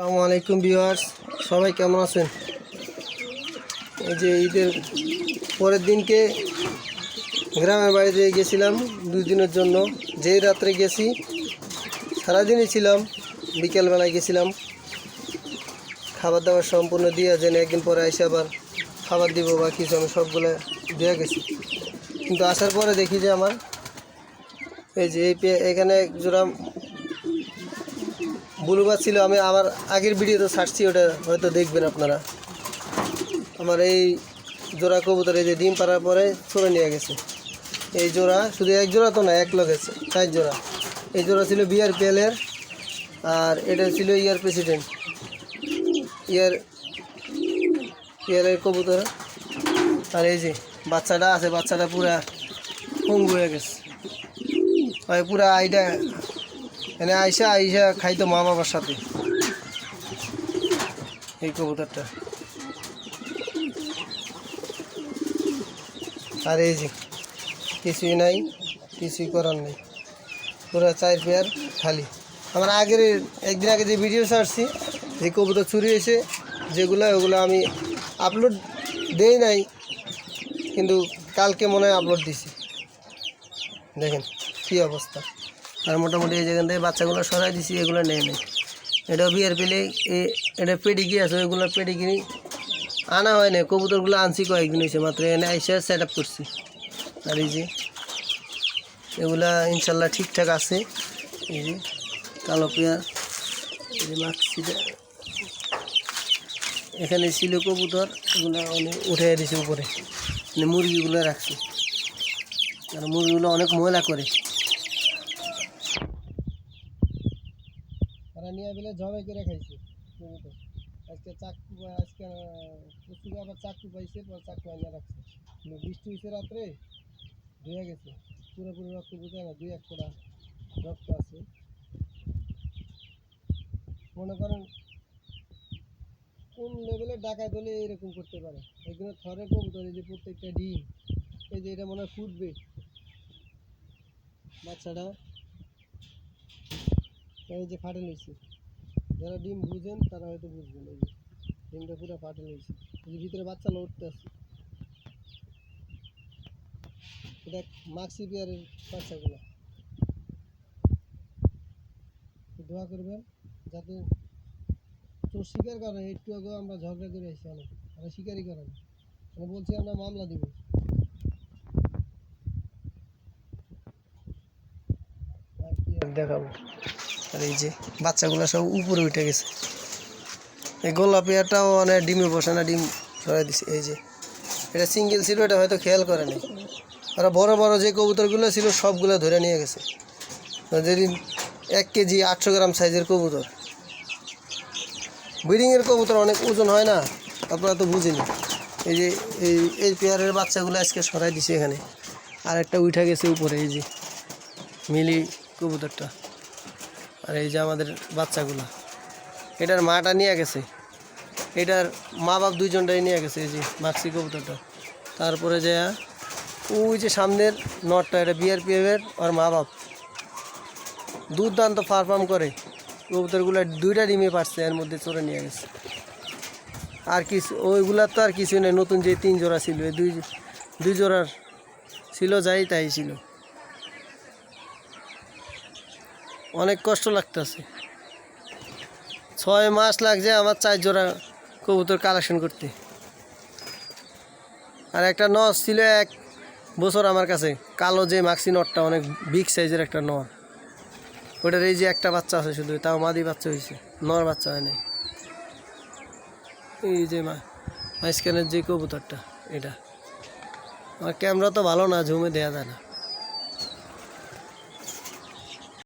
আসসালামু আলাইকুম ভিউয়ার্স। সবাই কেমন আছেন? এই যে ঈদের পরের দিনকে গ্রামের বাড়িতে গেছিলাম দুই দিনের জন্য। যেই রাত্রে গেছি, সারাদিনই ছিলাম, বিকেলবেলায় গেছিলাম। খাবার দাবার সম্পূর্ণ দিয়ে যেন একদিন পরে এসে আবার খাবার দিব বা কিছু আমি সবগুলো দিয়ে গেছি। কিন্তু আসার পরে দেখি যে আমার এই যে এই এখানে এক জোড়া বুলুবাদ ছিল, আমি আমার আগের ভিডিওতে ছাড়ছি, ওটা হয়তো দেখবেন আপনারা। আমার এই জোড়া কবুতর, এই যে ডিম পাড়ার পরে ছড়ে নিয়ে গেছে। এই জোড়া শুধু এক জোড়া তো না, এক লগেছে চার জোড়া। এই জোড়া ছিল বিআর পিএলের আর এটা ছিল ইয়ার প্রেসিডেন্ট। ইয়ার পিএলের কবুতর। আর এই যে বাচ্চাটা আছে, বাচ্চাটা পুরা পঙ্গু হয়ে গেছে। পুরা আইডা এনে আইসা আইসা খাইতো মা বাবার সাথে। এই কবুতরটা। আর এই যে, কিছুই নাই, কিছুই করার নেই। পুরো চার পেয়ার খালি। আমার আগের, একদিন আগে যে ভিডিও ছাড়ছি, যে কবুতর চুরি হয়েছে, যেগুলো, ওগুলো আমি আপলোড দেই নাই, কিন্তু কালকে মনে হয় আপলোড দিছি। দেখেন, কী অবস্থা। আর মোটামুটি এই যেখান থেকে বাচ্চাগুলো সরাই দিছি, এগুলো নেই নেই। এটা বিয়ার পেলে এটা পেডিগি আছে, ওইগুলো পেডিগিরি আনা হয় না কবুতরগুলো আনছি কয়েকদিন হয়েছে মাত্র এনে এসে সেট আপ করছি। আর এই যে, এগুলা ইনশাল্লাহ ঠিকঠাক আছে। এই যে, কালো পেয়ার এই এখানে ছিল কবুতর, এগুলো অনেক উঠে দিছে উপরে। মুরগিগুলো রাখছি। আর মুরগিগুলো অনেক ময়লা করে। তারা নিয়ে বেলে জবাই করে খাইছে কবুতর আজকে চাকু, আজকে পশুকে আবার চাকু পাইছে, পর চাকু আইনা রাখছে। বৃষ্টি হয়েছে রাত্রে ধুয়ে গেছে। পুরোপুরি রক্ত বুঝে না, দুই এক ফোঁটা রক্ত আছে। মনে করেন, কোন লেভেলে ডাকায় দলে এরকম করতে পারে? এখানে থরে কবুতর, এই যে প্রত্যেকটা ডিম, এই যে এটা মনে হয় ফুটবে। বাচ্চাটা এই যে ফাটে লইছে। যারা ডিম বুঝেন, তারা হয়তো বুঝবেন এই যে। ডিমটা পুরো ফাটে লইছে। এই ভিতরে বাচ্চা লড়তে আছে। এটা মাক্সি বিয়ারের বাচ্চাগুলো। দোয়া করবেন যাতে চোর শিকার করে, একটু আগেও আমরা ঝগড়া করে এসেছি অনেক। আমরা শিকারই করে আমি বলছি, আমরা মামলা দিব। দেখাবো। আর এই যে বাচ্চাগুলো সব উপরে উঠে গেছে। এই গোলাপিয়াটাও মানে ডিমে বসে না, ডিম সরাই দিছে। এই যে, এটা সিঙ্গেল ছিল, এটা হয়তো খেয়াল করে নাই। আর বড় বড় যে কবুতরগুলো ছিল, সবগুলো ধরে নিয়ে গেছে। যেদিন এক কেজি আটশো গ্রাম সাইজের কবুতর। ব্রিডিংয়ের কবুতর অনেক ওজন হয় না, আপনারা তো বুঝেনি। এই যে, এই এই পেয়ারের বাচ্চাগুলো আজকে সরাই দিছে এখানে। আর একটা উঠে গেছে উপরে, এই যে, মিলি কবুতরটা। আর এই যে আমাদের বাচ্চাগুলো। এটার মাটা নিয়ে গেছে। এটার মা বাপ দুইজনটাই নিয়ে গেছে, এই যে মাক্সি কবুতরটা। তারপরে যে, ওই যে সামনের নটটা, এটা বিআরপিএফের আর মা বাপ। দুর্দান্ত পারফর্ম করে। কবুতরগুলো দুইটা ডিমে পারছে, এর মধ্যে চড়ে নিয়ে গেছে। আর কিছু ওইগুলার তো আর কিছু নেই, নতুন যে তিন জোড়া ছিল দুই দুই জোড়ার ছিল, যাই তাই ছিল। অনেক কষ্ট লাগতেছে। ছয় মাস লাগছে আমার চার জোড়া কবুতর কালেকশন করতে। আর একটা নস ছিল এক বছর আমার কাছে। কালো যে মাক্সি নটটা, অনেক বিগ সাইজের একটা নর ওটার এই যে একটা বাচ্চা আছে শুধু, তাও মাদি বাচ্চা হয়েছে, নর বাচ্চা হয় নাই। এই যে মা, মাঝখানের যে কবুতরটা, এটা। আমার ক্যামেরা তো ভালো না, ঝুমে দেওয়া যায় না।